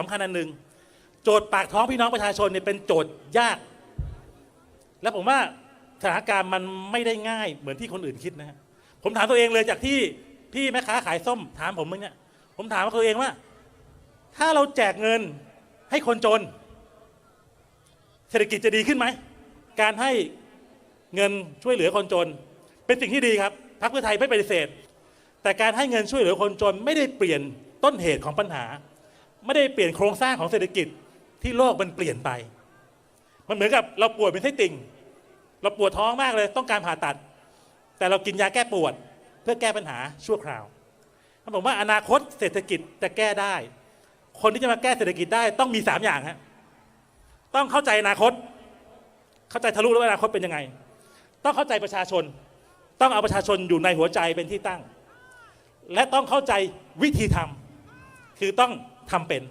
สำคัญอันหนึ่งโจทย์ปากท้องพี่น้องประชาชนเนี่ยเป็นโจทย์ยาก และผมว่าสถานการณ์มันไม่ได้ง่ายเหมือนที่คนอื่นคิดนะฮะผมถามตัวเองเลยจากที่พี่แม่ค้าขายส้มถามผมเมื่อกี้ผมถามตัวเองว่า ถ้าเราแจกเงินให้คนจน เศรษฐกิจจะดีขึ้นไหม การให้เงินช่วยเหลือคนจน เป็นสิ่งที่ดีครับพรรคเพื่อไทยไม่ปฏิเสธ แต่การให้เงินช่วยเหลือคนจนไม่ได้เปลี่ยนต้นเหตุของปัญหา ไม่ได้เปลี่ยนโครงสร้างของเศรษฐกิจที่โลกมันเปลี่ยนไป มันเหมือนกับเราป่วยเป็นไส้ติ่ง เราปวดท้องมากเลยต้องการผ่าตัด แต่เรากินยาแก้ปวด เพื่อแก้ปัญหาชั่วคราวผมว่าอนาคตเศรษฐกิจจะแก้ได้ คนที่จะมาแก้เศรษฐกิจได้ต้องมีสามอย่างฮะต้องเข้าใจอนาคต เข้าใจทะลุแล้วอนาคตเป็นยังไง ต้องเข้าใจประชาชน ต้องเอาประชาชนอยู่ในหัวใจเป็นที่ตั้ง และต้องเข้าใจวิธีทำคือต้อง ทำเป็น